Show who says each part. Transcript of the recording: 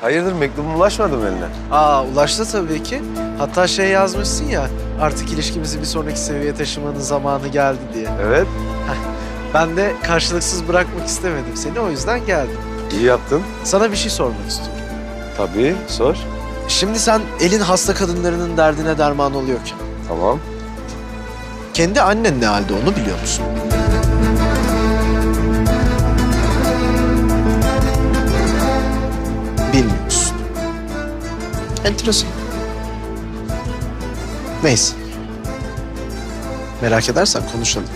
Speaker 1: Hayırdır mektubum ulaşmadı mı eline?
Speaker 2: Aa ulaştı tabii ki. Hatta şey yazmışsın ya artık ilişkimizi bir sonraki seviyeye taşımanın zamanı geldi diye.
Speaker 1: Evet.
Speaker 2: Ben de karşılıksız bırakmak istemedim seni o yüzden geldim.
Speaker 1: iyi yaptın.
Speaker 2: Sana bir şey sormak istiyorum.
Speaker 1: Tabii sor.
Speaker 2: Şimdi sen elin hasta kadınlarının derdine derman oluyorken
Speaker 1: Tamam.
Speaker 2: kendi annen ne halde onu biliyor musun? Bilmiyorsun. Enteresan. Neyse. Merak edersen konuşalım.